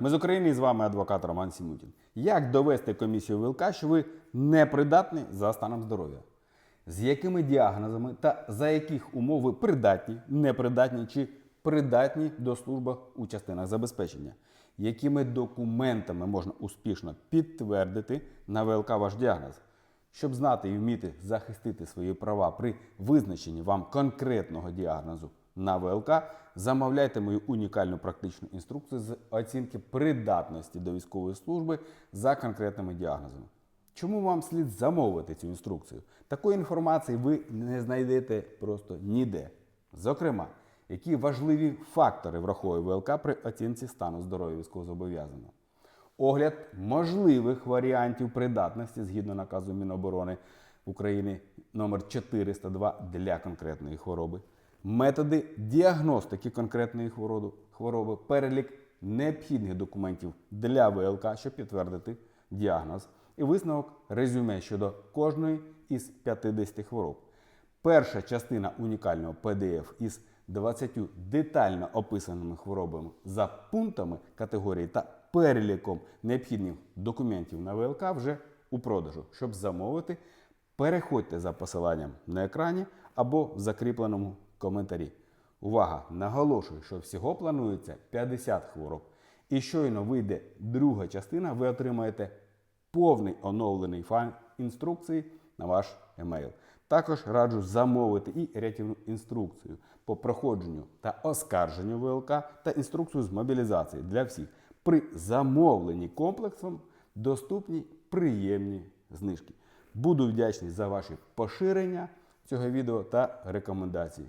Ми з України і з вами адвокат Роман Сімутін. Як довести комісію ВЛК, що ви непридатний за станом здоров'я? З якими діагнозами та за яких умов ви придатні, непридатні чи придатні до служби у частинах забезпечення? Якими документами можна успішно підтвердити на ВЛК ваш діагноз? Щоб знати і вміти захистити свої права при визначенні вам конкретного діагнозу на ВЛК, замовляйте мою унікальну практичну інструкцію з оцінки придатності до військової служби за конкретними діагнозами. Чому вам слід замовити цю інструкцію? Такої інформації ви не знайдете просто ніде. Зокрема, які важливі фактори враховує ВЛК при оцінці стану здоров'я військовозобов'язаного огляд можливих варіантів придатності згідно наказу Міноборони України номер 402 для конкретної хвороби, методи діагностики конкретної хвороби, перелік необхідних документів для ВЛК, щоб підтвердити діагноз, і висновок резюме щодо кожної із 50 хвороб. Перша частина унікального PDF із 20 детально описаними хворобами за пунктами категорії та переліком необхідних документів на ВЛК вже у продажу. Щоб замовити, переходьте за посиланням на екрані або в закріпленому коментарі. Увага! Наголошую, що всього планується 50 хвороб. І щойно вийде друга частина, ви отримаєте повний оновлений файл інструкції на ваш емейл. Також раджу замовити і рятівну інструкцію по проходженню та оскарженню ВЛК та інструкцію з мобілізації для всіх. При замовленні комплексом доступні приємні знижки. Буду вдячний за ваші поширення цього відео та рекомендації.